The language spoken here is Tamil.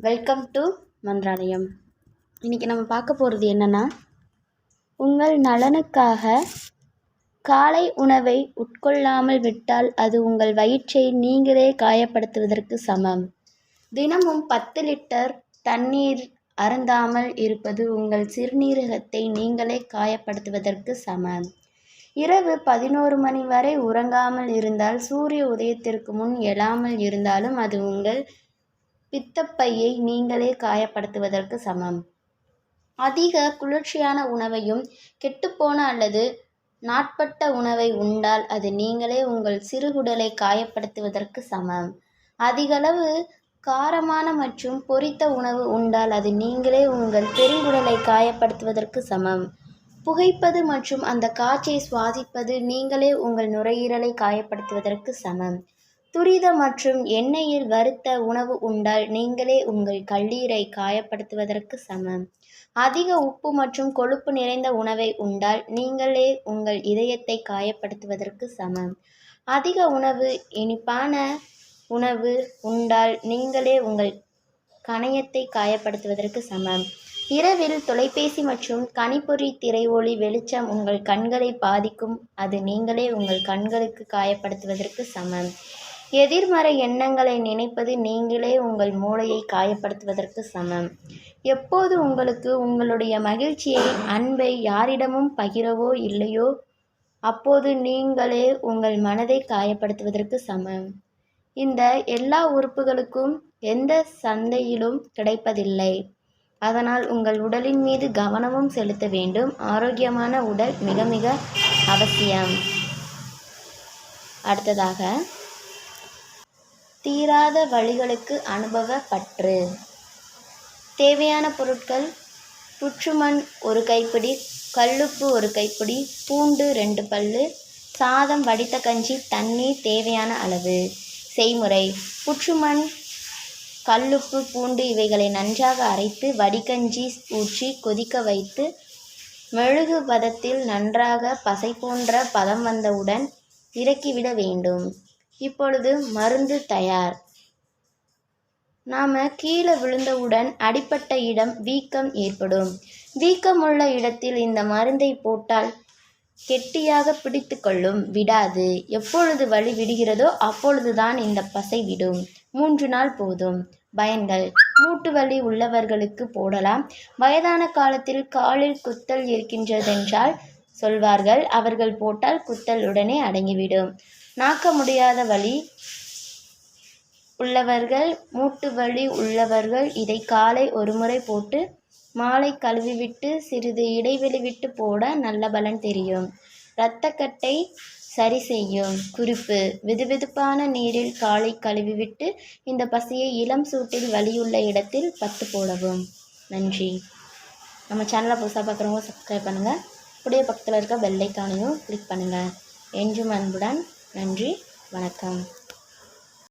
வெல்கம் டு மன்றாலயம் இன்றைக்கி நம்ம பார்க்க போகிறது என்னென்னா உங்கள் நலனுக்காக காலை உணவை உட்கொள்ளாமல் விட்டால் அது உங்கள் வயிற்றை நீங்களே காயப்படுத்துவதற்கு சமம். தினமும் பத்து லிட்டர் தண்ணீர் அருந்தாமல் இருப்பது உங்கள் சிறுநீரகத்தை நீங்களே காயப்படுத்துவதற்கு சமம். இரவு பதினோரு மணி வரை உறங்காமல் இருந்தால் சூரிய உதயத்திற்கு முன் எழாமல் இருந்தாலும் அது உங்கள் பித்தப்பையை நீங்களே காயப்படுத்துவதற்கு சமம். அதிக குளிர்ச்சியான உணவையும் கெட்டுப்போன அல்லது நாட்பட்ட உணவை உண்டால் அது நீங்களே உங்கள் சிறுகுடலை காயப்படுத்துவதற்கு சமம். அதிகளவு காரமான மற்றும் பொரித்த உணவு உண்டால் அது நீங்களே உங்கள் பெருங்குடலை காயப்படுத்துவதற்கு சமம். புகைப்பது மற்றும் அந்த காற்றை சுவாசிப்பது நீங்களே உங்கள் நுரையீரலை காயப்படுத்துவதற்கு சமம். துரித மற்றும் எண்ணெயில் வறுத்த உணவு உண்டால் நீங்களே உங்கள் கல்லீரை காயப்படுத்துவதற்கு சமம். அதிக உப்பு மற்றும் கொழுப்பு நிறைந்த உணவை உண்டால் நீங்களே உங்கள் இதயத்தை காயப்படுத்துவதற்கு சமம். அதிக உணவு இனிப்பான உணவு உண்டால் நீங்களே உங்கள் கணையத்தை காயப்படுத்துவதற்கு சமம். இரவில் தொலைபேசி மற்றும் கணிப்பொறி திரை ஒளி வெளிச்சம் உங்கள் கண்களை பாதிக்கும். அது நீங்களே உங்கள் கண்களுக்கு காயப்படுத்துவதற்கு சமம். எதிர்மறை எண்ணங்களை நினைப்பது நீங்களே உங்கள் மூளையை காயப்படுத்துவதற்கு சமம். எப்போது உங்களுக்கு உங்களுடைய மகிழ்ச்சியை அன்பை யாரிடமும் பகிரவோ இல்லையோ அப்போது நீங்களே உங்கள் மனதை காயப்படுத்துவதற்கு சமம். இந்த எல்லா உறுப்புகளுக்கும் எந்த சந்தையிலும் கிடைப்பதில்லை. அதனால் உங்கள் உடலின் மீது கவனமும் செலுத்த வேண்டும். ஆரோக்கியமான உடல் மிக மிக அவசியம். அடுத்ததாக தீராத வழிகளுக்கு அனுபவ பற்று தேவையான பொருட்கள் புற்றுமண் ஒரு கைப்பிடி கல்லுப்பு ஒரு கைப்பிடி பூண்டு ரெண்டு பல்லு சாதம் வடித்த கஞ்சி தண்ணீர் தேவையான அளவு. செய்முறை புற்றுமண் கல்லுப்பு பூண்டு இவைகளை நன்றாக அரைத்து வடிகஞ்சி ஊற்றி கொதிக்க வைத்து மெழுகு பதத்தில் நன்றாக பசை போன்ற பதம் வந்தவுடன் இறக்கிவிட வேண்டும். இப்பொழுது மருந்து தயார். நாம் கீழே விழுந்தவுடன் அடிப்பட்ட இடம் வீக்கம் ஏற்படும். வீக்கம் உள்ள இடத்தில் இந்த மருந்தை போட்டால் கெட்டியாக பிடித்து கொள்ளும் விடாது. எப்பொழுது வலி விடுகிறதோ அப்பொழுதுதான் இந்த பசை விடும். மூன்று நாள் போதும். பயன்கள். மூட்டு வலி உள்ளவர்களுக்கு போடலாம். வயதான காலத்தில் காலில் குத்தல் இருக்கின்றதென்றால் சொல்வார்கள் அவர்கள் போட்டால் குத்தல் உடனே அடங்கிவிடும். நாக்க முடியாத வலி உள்ளவர்கள் மூட்டு வலி உள்ளவர்கள் இதை காலை ஒரு முறை போட்டு மாலை கழுவிவிட்டு சிறிது இடைவெளி விட்டு போட நல்ல பலன் தெரியும். இரத்தக்கட்டை சரி செய்யும். குறிப்பு வெதுவெதுப்பான நீரில் காலை கழுவிவிட்டு இந்த பசியை இளம் சூட்டில் வலியுள்ள இடத்தில் பத்து போடவும். நன்றி. நம்ம சேனலை புதுசாக பார்க்குறவங்க சப்ஸ்கிரைப் பண்ணுங்கள் கூடிய பக்கத்தில் இருக்க பெல்லைக்கானையும் கிளிக் பண்ணுங்கள் என்றும் அன்புடன் நன்றி வணக்கம்.